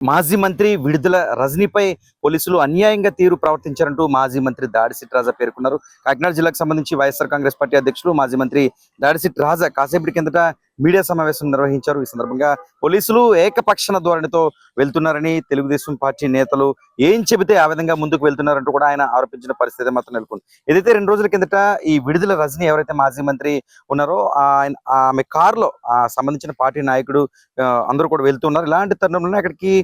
మాజీ మంత్రి విడుదల రజనీపై పోలీసులు అన్యాయంగా తీరు ప్రవర్తించారంటూ మాజీ మంత్రి దాడిసిట్ రాజా పేర్కొన్నారు. కాకినాడ జిల్లాకు సంబంధించి వైఎస్ఆర్ కాంగ్రెస్ పార్టీ అధ్యక్షులు మాజీ మంత్రి దాడిసిట్ రాజా కాసేపటి కిందట మీడియా సమావేశం నిర్వహించారు. ఈ సందర్భంగా పోలీసులు ఏకపక్షణ ధోరణితో వెళ్తున్నారని తెలుగుదేశం పార్టీ నేతలు ఏం చెబితే ఆ విధంగా ముందుకు వెళ్తున్నారంటూ కూడా ఆయన ఆరోపించిన పరిస్థితి మాత్రం నెలకొంది. ఏదైతే రెండు రోజుల కిందట ఈ విడుదల రజనీ ఎవరైతే మాజీ మంత్రి ఉన్నారో ఆయన ఆమె కారులో ఆ సంబంధించిన పార్టీ నాయకుడు అందరూ కూడా వెళ్తున్నారు. ఇలాంటి తరుణంలోనే అక్కడికి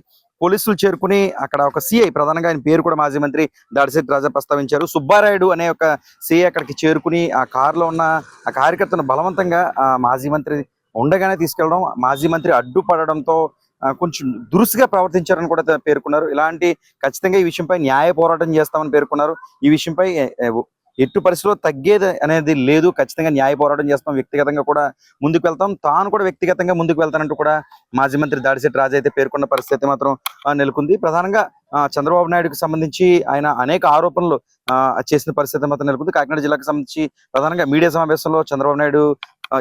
పోలీసులు చేరుకుని అక్కడ ఒక సిఐ ప్రధానంగా ఆయన పేరు కూడా మాజీ మంత్రి దాడిశెట్టి రాజా ప్రస్తావించారు. సుబ్బారాయుడు అనే ఒక సిఐ అక్కడికి చేరుకుని ఆ కారులో ఉన్న ఆ కార్యకర్తను బలవంతంగా ఆ మాజీ మంత్రి ఉండగానే తీసుకెళ్ళడం మాజీ మంత్రి అడ్డుపడడంతో కొంచెం దురుసుగా ప్రవర్తించారని కూడా పేర్కొన్నారు. ఇలాంటి ఖచ్చితంగా ఈ విషయంపై న్యాయ పోరాటం చేస్తామని పేర్కొన్నారు. ఈ విషయంపై ఎట్టు పరిస్థితిలో తగ్గేది అనేది లేదు. ఖచ్చితంగా న్యాయ పోరాటం చేస్తాం. వ్యక్తిగతంగా కూడా ముందుకు వెళ్తాం. తాను కూడా వ్యక్తిగతంగా ముందుకు వెళ్తానంటూ కూడా మాజీ మంత్రి దాడిశెట్టి రాజా అయితే పేర్కొన్న పరిస్థితి మాత్రం నెలకొంది. ప్రధానంగా చంద్రబాబు నాయుడుకు సంబంధించి ఆయన అనేక ఆరోపణలు ఆ, చేసిన పరిస్థితి మాత్రం నెలకొంది. కాకినాడ జిల్లాకు సంబంధించి ప్రధానంగా మీడియా సమావేశంలో చంద్రబాబు నాయుడు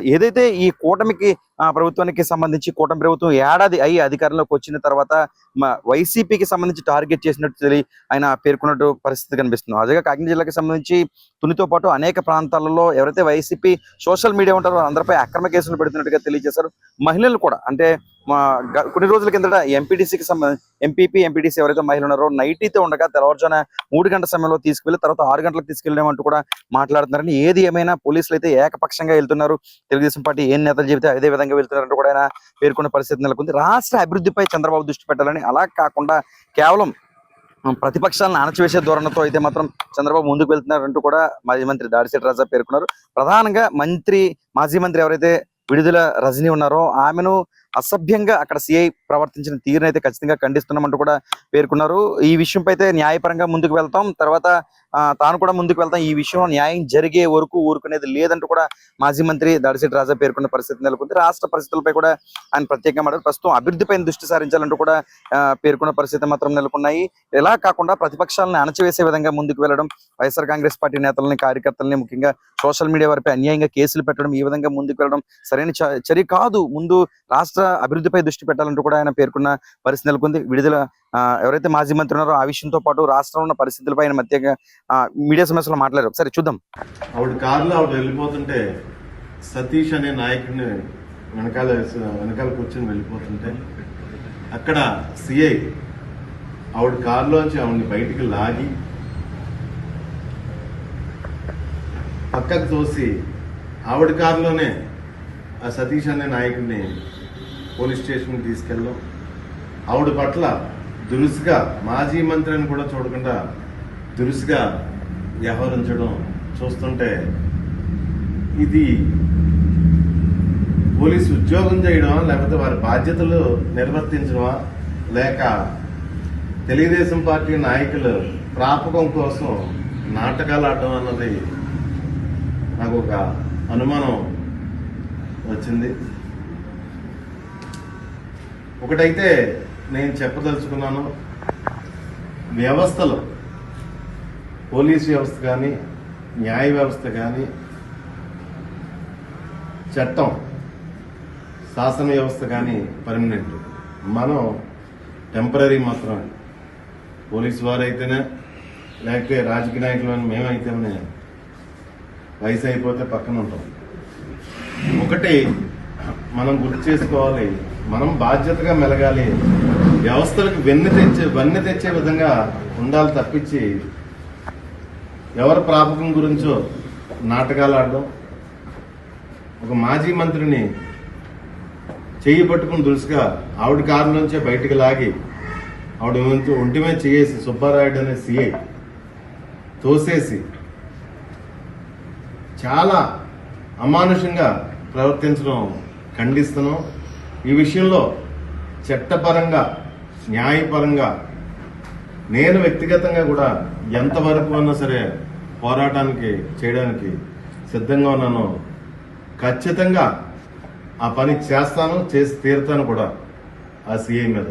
ఏదైతే ఈ కూటమికి ప్రభుత్వానికి సంబంధించి కూటమి ప్రభుత్వం ఏడాది అయ్యి అధికారంలోకి వచ్చిన తర్వాత మా వైసీపీకి సంబంధించి టార్గెట్ చేసినట్టు తెలియ ఆయన పేర్కొన్నట్టు పరిస్థితి కనిపిస్తుంది. అదేగా కాకినాడ జిల్లాకి సంబంధించి తునితో పాటు అనేక ప్రాంతాలలో ఎవరైతే వైసీపీ సోషల్ మీడియా ఉంటారో అందరిపై అక్రమ కేసులు పెడుతున్నట్టుగా తెలియజేశారు. మహిళలు కూడా అంటే మా కొన్ని రోజుల కిందట ఎంపీటీసీకి సంబంధించి ఎంపీపీ ఎంపీటీసీ ఎవరైతే మహిళలు ఉన్నారో నైటీతో ఉండగా తెల్లవారుజాన మూడు గంటల సమయంలో తీసుకువెళ్ళి తర్వాత ఆరు గంటలకు తీసుకెళ్ళామంటూ కూడా మాట్లాడుతున్నారని ఏది ఏమైనా పోలీసులు అయితే ఏకపక్షంగా వెళ్తున్నారు. తెలుగుదేశం పార్టీ ఏం నేతలు చెబితే అదే విధంగా వెళ్తున్నారంటూ కూడా ఆయన పేర్కొన్న పరిస్థితి నెలకొంది. రాష్ట్ర అభివృద్ధిపై చంద్రబాబు దృష్టి పెట్టాలని అలా కాకుండా కేవలం ప్రతిపక్షాలను అణచివేసే ధోరణితో అయితే మాత్రం చంద్రబాబు ముందుకు వెళ్తున్నారంటూ కూడా మాజీ మంత్రి దాడిశెట్టి రాజా పేర్కొన్నారు. ప్రధానంగా మంత్రి మాజీ మంత్రి ఎవరైతే విడుదల రజనీ ఉన్నారో ఆమెను అసభ్యంగా అక్కడ సిఐ ప్రవర్తించిన తీరునైతే అయితే ఖచ్చితంగా ఖండిస్తున్నామంటూ కూడా పేర్కొన్నారు. ఈ విషయంపై అయితే న్యాయపరంగా ముందుకు వెళ్తాం. తర్వాత తాను కూడా ముందుకు వెళ్తాం. ఈ విషయంలో న్యాయం జరిగే వరకు ఊరుకునేది లేదంటూ కూడా మాజీ మంత్రి దాడిశెట్టి రాజా పేర్కొన్న పరిస్థితి నెలకొంది. రాష్ట్ర పరిస్థితులపై కూడా ఆయన ప్రత్యేకంగా మాట్లాడు ప్రస్తుతం అభివృద్ధిపై దృష్టి సారించాలంటూ కూడా పేర్కొన్న పరిస్థితి మాత్రం నెలకొన్నాయి. ఇలా కాకుండా ప్రతిపక్షాలను అణచివేసే విధంగా ముందుకు వెళ్ళడం వైఎస్ఆర్ కాంగ్రెస్ పార్టీ నేతలని కార్యకర్తలని ముఖ్యంగా సోషల్ మీడియా వారిపై అన్యాయంగా కేసులు పెట్టడం ఈ విధంగా ముందుకు వెళ్ళడం సరైన చ- చర్య కాదు. ముందు రాష్ట్ర అభివృద్ధిపై దృష్టి పెట్టాలంటూ కూడా ఆయన పేర్కొన్న పరిస్థితి నెలకొంది. విడుదల ఎవరైతే మాజీ మంత్రి ఉన్నారో ఆ విషయంతో పాటు రాష్ట్రంలో ఉన్న పరిస్థితులపై ఆయన మధ్యగా మీడియా సమస్యలో మాట్లాడారు. ఒకసారి చూద్దాం. ఆవిడ కారులో ఆవిడ వెళ్ళిపోతుంటే సతీష్ అనే నాయకుడిని వెనకాల వెనకాల కూర్చొని వెళ్ళిపోతుంటే అక్కడ సిఐ ఆవిడ కారులోంచి ఆవిడని బయటికి లాగి పక్కకు తోసి ఆవిడ కారులోనే ఆ సతీష్ అనే నాయకుడిని పోలీస్ స్టేషన్కి తీసుకెళ్ళాం ఆవిడ పట్ల దురుసుగా మాజీ మంత్రిని కూడా చూడకుండా దురుసుగా వ్యవహరించడం చూస్తుంటే ఇది పోలీసు ఉద్యోగం చేయడమా లేకపోతే వారి బాధ్యతలు నిర్వర్తించడమా లేక తెలుగుదేశం పార్టీ నాయకులు ప్రాపకం కోసం నాటకాలు ఆడటం అన్నది నాకు ఒక అనుమానం వచ్చింది. ఒకటైతే నేను చెప్పదలుచుకున్నాను వ్యవస్థలో పోలీస్ వ్యవస్థ కానీ న్యాయ వ్యవస్థ కానీ చట్టం శాసన వ్యవస్థ కానీ పర్మనెంట్ మనం టెంపరీ మాత్రమే. పోలీసు వారైతేనే లేకపోతే రాజకీయ నాయకులు మేమైతేనే వయసు అయిపోతే పక్కన ఉంటాం ఒకటి మనం గుర్తు చేసుకోవాలి. మనం బాధ్యతగా మెలగాలి. వ్యవస్థలకు వెన్ను తెచ్చే వన్నె తెచ్చే విధంగా ఉండాలి తప్పించి ఎవరి ప్రాపకం గురించో నాటకాలు ఆడడం ఒక మాజీ మంత్రిని చెయ్యి పట్టుకుని దురుసుగా ఆవిడ కారు నుంచే బయటికి లాగి ఆవిడ ఒంటి- మీద చేసి సుబ్బారాయుడు అనే సిఐ తోసేసి చాలా అమానుషంగా ప్రవర్తించడం ఖండిస్తున్నాం. ఈ విషయంలో చట్టపరంగా న్యాయపరంగా నేను వ్యక్తిగతంగా కూడా ఎంతవరకు అన్నా సరే పోరాటానికి చేయడానికి సిద్ధంగా ఉన్నాను. ఖచ్చితంగా ఆ పని చేస్తాను చేసి తీరుతాను కూడా ఆ సీఐ మీద.